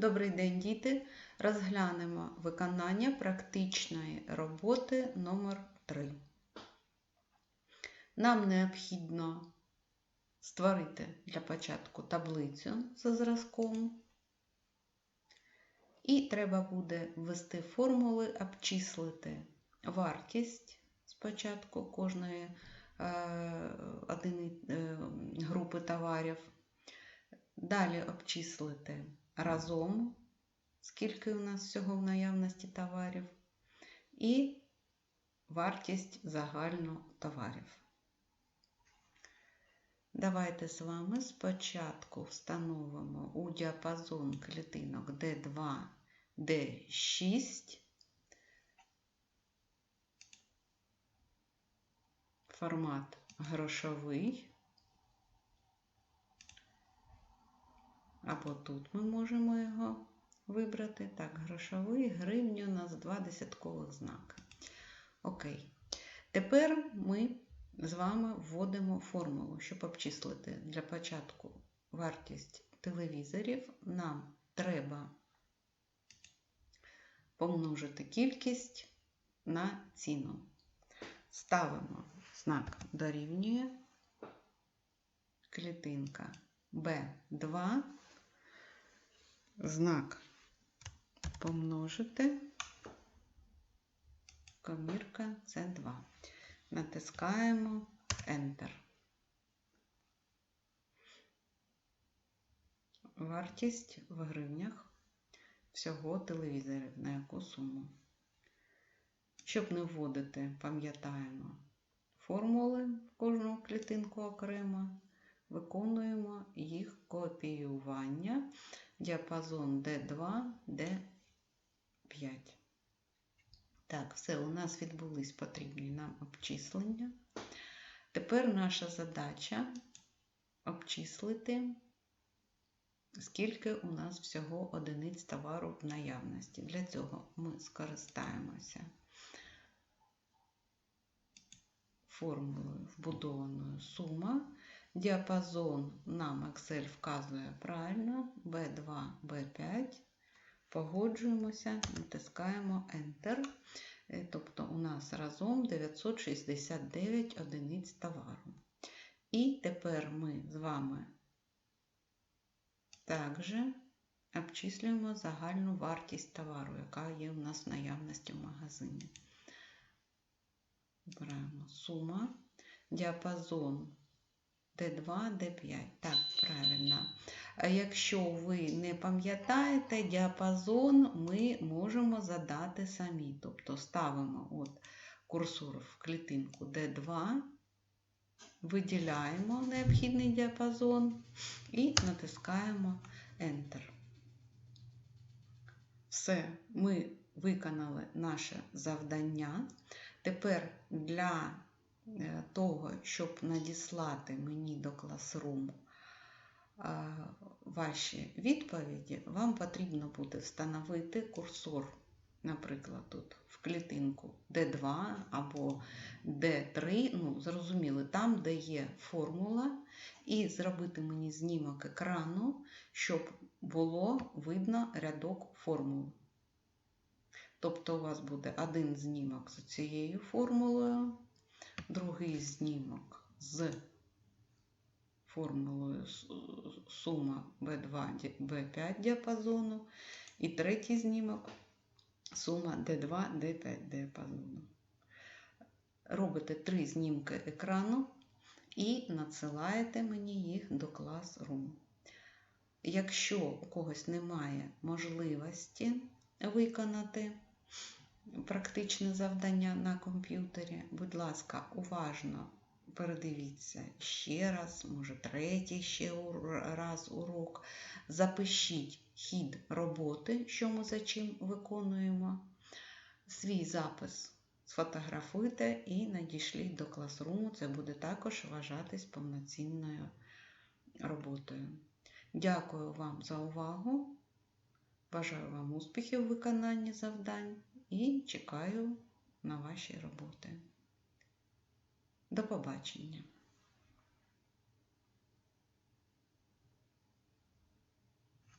Добрий день, діти! Розглянемо виконання практичної роботи номер 3 Нам необхідно створити для початку таблицю за зразком. І треба буде ввести формули, обчислити вартість спочатку кожної е, е, групи товарів. Далі обчислити разом, скільки у нас всього в наявності товарів, і вартість загальну товарів. Давайте з вами спочатку встановимо у діапазон клітинок D2, D6 формат грошовий. Або тут ми можемо його вибрати. Так, грошовий, гривню у нас два десяткових знаки. Окей. Тепер ми з вами вводимо формулу, щоб обчислити для початку вартість телевізорів. Нам треба помножити кількість на ціну. Ставимо знак дорівнює клітинка B2 знак помножити, комірка С2. Натискаємо Enter. Вартість в гривнях всього телевізорів, на яку суму. Щоб не вводити, пам'ятаємо формули в кожну клітинку окремо, виконуємо їх копіювання діапазон D2, D5. Так, все, у нас відбулись потрібні нам обчислення. Тепер наша задача обчислити, скільки у нас всього одиниць товару в наявності. Для цього ми скористаємося формулою вбудованою сума. Діапазон нам Excel вказує правильно B2, B5. Погоджуємося, натискаємо Enter. Тобто у нас разом 969 одиниць товару. І тепер ми з вами також обчислюємо загальну вартість товару, яка є у нас в наявності в магазині. Обираємо сума, діапазон Д2, Д5. Так, правильно. Якщо ви не пам'ятаєте, діапазон ми можемо задати самі. Тобто ставимо от курсор в клітинку D2, виділяємо необхідний діапазон і натискаємо Enter. Все, ми виконали наше завдання. Тепер для того, щоб надіслати мені до класруму ваші відповіді, вам потрібно буде встановити курсор, наприклад, тут в клітинку D2 або D3, ну, зрозуміли, там, де є формула, і зробити мені знімок екрану, щоб було видно рядок формул. Тобто у вас буде один знімок з цією формулою, другий знімок з формулою сума B2, B5 діапазону, і третій знімок сума D2, D5 діапазону. Робите три знімки екрану і надсилаєте мені їх до Classroom. Якщо у когось немає можливості виконати практичне завдання на комп'ютері, будь ласка, уважно передивіться ще раз, може третій ще раз урок. Запишіть хід роботи, що ми за чим виконуємо. Свій запис сфотографуйте і надішліть до класруму. Це буде також вважатись повноцінною роботою. Дякую вам за увагу. Бажаю вам успіхів у виконанні завдань і чекаю на ваші роботи. До побачення!